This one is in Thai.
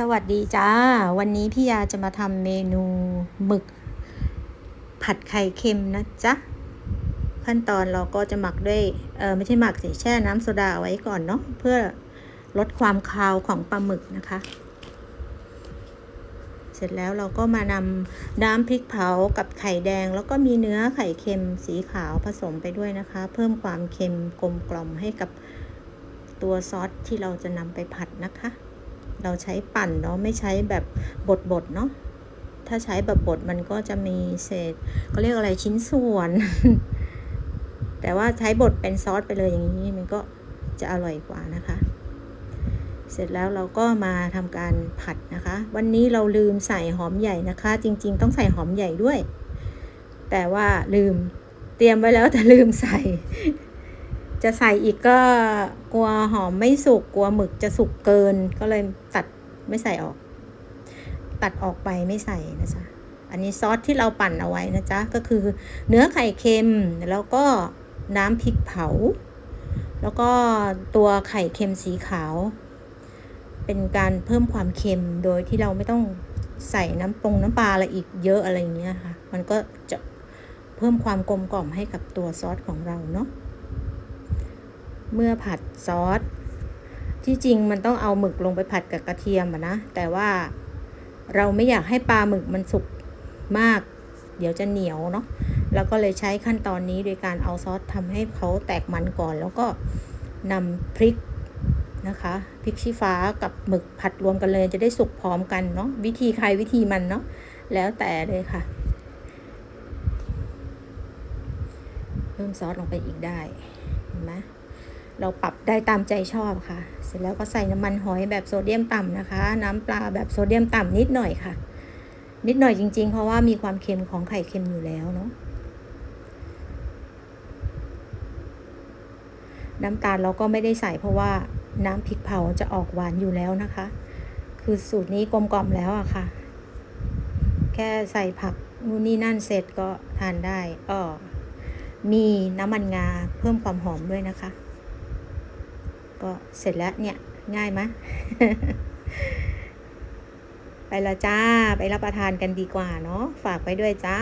สวัสดีจ้า วันนี้พี่ยาจะมาทำเมนูหมึก ผัดไข่เค็มนะจ๊ะ ขั้นตอนเราก็จะหมักด้วย เออไม่ใช่หมักสิแช่น้ำโซดาเอาไว้ก่อนเนาะเพื่อลดความคาวของปลาหมึกนะคะ เสร็จแล้วเราก็มานำน้ำพริกเผากับไข่แดง แล้วก็มีเนื้อไข่เค็มสีขาวผสมไปด้วยนะคะ เพิ่มความเค็มกลมกล่อมให้กับตัวซอสที่เราจะนำไปผัดนะคะ เราใช้ปั่นเนาะไม่ใช้แบบบดบดๆเนาะถ้าใช้แบบบดมันก็จะมีเศษเขาเรียกอะไรชิ้นส่วน แต่ว่าใช้บดเป็นซอสไปเลยอย่างนี้มันก็จะอร่อยกว่านะคะ เสร็จแล้วเราก็มาทำการผัดนะคะ วันนี้เราลืมใส่หอมใหญ่นะคะ จริง ๆ ต้องใส่หอมใหญ่ด้วย แต่ว่าลืมเตรียมไว้แล้วแต่ลืมใส่ จะใส่อีกก็กลัวหอมไม่สุกกลัวหมึกจะสุกเกินก็เลยตัดไม่ใส่ออก ตัดออกไปไม่ใส่นะจ๊ะอันนี้ซอสที่เราปั่นเอาไว้นะจ๊ะก็คือเนื้อไข่เค็มแล้วก็น้ำพริกเผา แล้วก็ตัวไข่เค็มสีขาว เป็นการเพิ่มความเค็มโดยที่เราไม่ต้องใส่น้ำปรุงน้ำปลาอะไรอีกเยอะอะไรอย่างเงี้ยค่ะ มันก็จะเพิ่มความกลมกล่อมให้กับตัวซอสของเราเนาะ เมื่อผัดซอส ที่จริงมันต้องเอาหมึกลงไปผัดกับกระเทียมอะนะ แต่ว่าเราไม่อยากให้ปลาหมึกมันสุกมาก เดี๋ยวจะเหนียวเนาะเราก็เลยใช้ขั้นตอนนี้โดยการเอาซอสทำให้เขาแตกมันก่อน แล้วก็นำพริกนะคะพริกชี้ฟ้ากับหมึกผัดรวมกันเลยจะได้สุกพร้อมกันเนาะวิธีใครวิธีมันเนาะแล้วแต่เลยค่ะ เพิ่มซอสลงไปอีกได้เห็นไหม เราปรับได้ตามใจชอบค่ะ เสร็จแล้วก็ใส่น้ำมันหอยแบบโซเดียมต่ำนะคะ น้ำปลาแบบโซเดียมต่ำนิดหน่อยค่ะ นิดหน่อยจริง ๆ เพราะว่ามีความเค็มของไข่เค็มอยู่แล้วเนาะน้ำตาลเราก็ไม่ได้ใส่เพราะว่าน้ำพริกเผาจะออกหวานอยู่แล้วนะคะ คือสูตรนี้กลมกล่อมแล้วอะค่ะ แค่ใส่ผักนู่นนี่นั่นเสร็จก็ทานได้อ้อมีน้ำมันงาเพิ่มความหอมด้วยนะคะ ก็เสร็จแล้วเนี่ยง่ายไหมไปละจ้า ไปรับประทานกันดีกว่าเนาะฝากไปด้วยจ้า